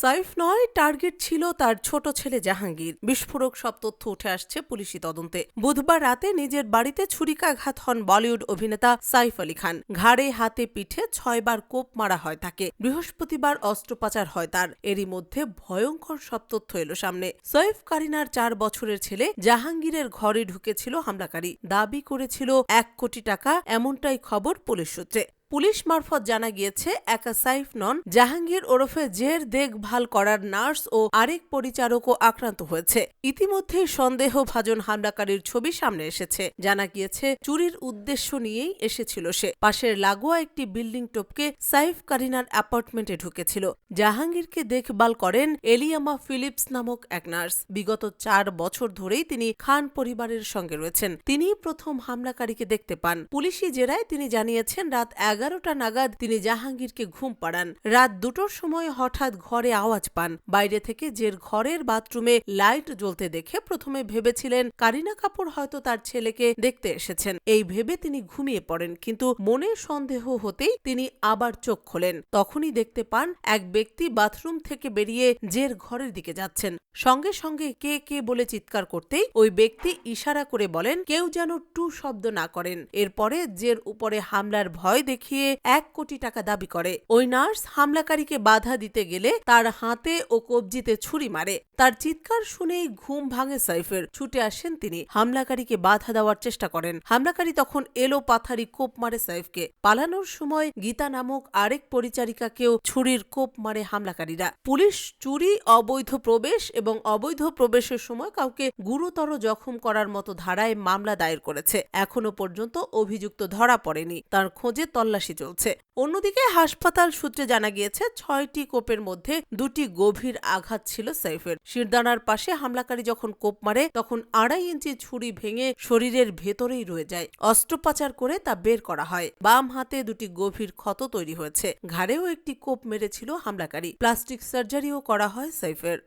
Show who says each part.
Speaker 1: সাইফ নয়, টার্গেট ছিল তার ছোট ছেলে জাহাঙ্গীর। বিস্ফোরক সব তথ্য উঠে আসছে পুলিশি তদন্তে। বুধবার রাতে নিজের বাড়িতে ছুরিকাঘাত হন বলিউড অভিনেতা সাইফ আলী খান। ঘাড়ে, হাতে, পিঠে ছয়বার কোপ মারা হয় তাকে। বৃহস্পতিবার অস্ত্রোপচার হয় তার। এরই মধ্যে ভয়ঙ্কর সব তথ্য এলো সামনে। সৈফ কারিনার চার বছরের ছেলে জাহাঙ্গীরের ঘরে ঢুকেছিল হামলাকারী। দাবি করেছিল, এক কোটি টাকা, এমনটাই খবর পুলিশ সূত্রে। পুলিশ মারফত জানা গিয়েছে, একা সাইফ নন, জাহাঙ্গীর ওরফে জের দেখভাল করার নার্স ও আরেক পরিচারকও আক্রান্ত হয়েছে। ইতিমধ্যেই সন্দেহভাজন হামলাকারীর ছবি সামনে এসেছে। জানা গিয়েছে, চুরির উদ্দেশ্য নিয়েই এসেছিল সে। পাশের লাগোয়া একটি বিল্ডিং টপকে সাইফ কারিনার অ্যাপার্টমেন্টে ঢুকেছিল। জাহাঙ্গীরকে দেখভাল করেন এলিয়ামা ফিলিপস নামক এক নার্স। বিগত চার বছর ধরেই তিনি খান পরিবারের সঙ্গে রয়েছেন। তিনিই প্রথম হামলাকারীকে দেখতে পান। পুলিশি জেরায় তিনি জানিয়েছেন, রাত এগারোটা নাগাদ তিনি জাহাঙ্গীরকে ঘুম পাড়ান। রাত দুটোর সময় হঠাৎ ঘরে আওয়াজ পান। বাইরে থেকে জের ঘরের বাথরুমে লাইট জ্বলতে দেখে প্রথমে ভেবেছিলেন কারিনা কাপুর হয়তো তার ছেলেকে দেখতে এসেছেন। এই ভেবে তিনি ঘুমিয়ে পড়েন, কিন্তু মনে সন্দেহ হতেই তিনি আবার চোখ খোলেন। তখনই দেখতে পান এক ব্যক্তি বাথরুম থেকে বেরিয়ে জের ঘরের দিকে যাচ্ছেন। সঙ্গে সঙ্গে কে কে বলে চিৎকার করতেই ওই ব্যক্তি ইশারা করে বলেন, কেউ যেন টু শব্দ না করেন। এরপরে জের উপরে হামলার ভয় দেখিয়ে এক কোটি টাকা দাবি করে। ওই নার্স হামলাকারীকে বাধা দিতে গেলে তার হাতে ও কবজিতে ছুরি মারে। তার চিৎকার শুনেই ঘুম ভাঙে সাইফের। ছুটে আসেন তিনি। হামলাকারীকে বাধা দেওয়ার চেষ্টা করেন। হামলাকারী তখন এলো পাথারি কোপ মারে সাইফকে। পালানোর সময় গীতা নামক আরেক পরিচারিকাকেও ছুরির কোপ মারে হামলাকারীরা। পুলিশ চুরি, অবৈধ প্রবেশ এবং অবৈধ প্রবেশের সময় কাউকে গুরুতর জখম করার মতো ধারায় মামলা দায়ের করেছে। এখনও পর্যন্ত অভিযুক্ত ধরা পড়েনি। তার খোঁজে তল্লাশি চলছে। অন্যদিকে হাসপাতাল সূত্রে জানা গিয়েছে, ছয়টি কোপের মধ্যে দুটি গভীর আঘাত ছিল সাইফের। শিরদানার পাশে হামলাকারী যখন কোপ মারে, তখন আড়াই ইঞ্চি ছুরি ভেঙে শরীরের ভেতরেই রয়ে যায়। অস্ত্রোপচার করে তা বের করা হয়। বাম হাতে দুটি গভীর ক্ষত তৈরি হয়েছে। ঘাড়েও একটি কোপ মেরেছিল হামলাকারী। প্লাস্টিক সার্জারিও করা হয় সাইফের।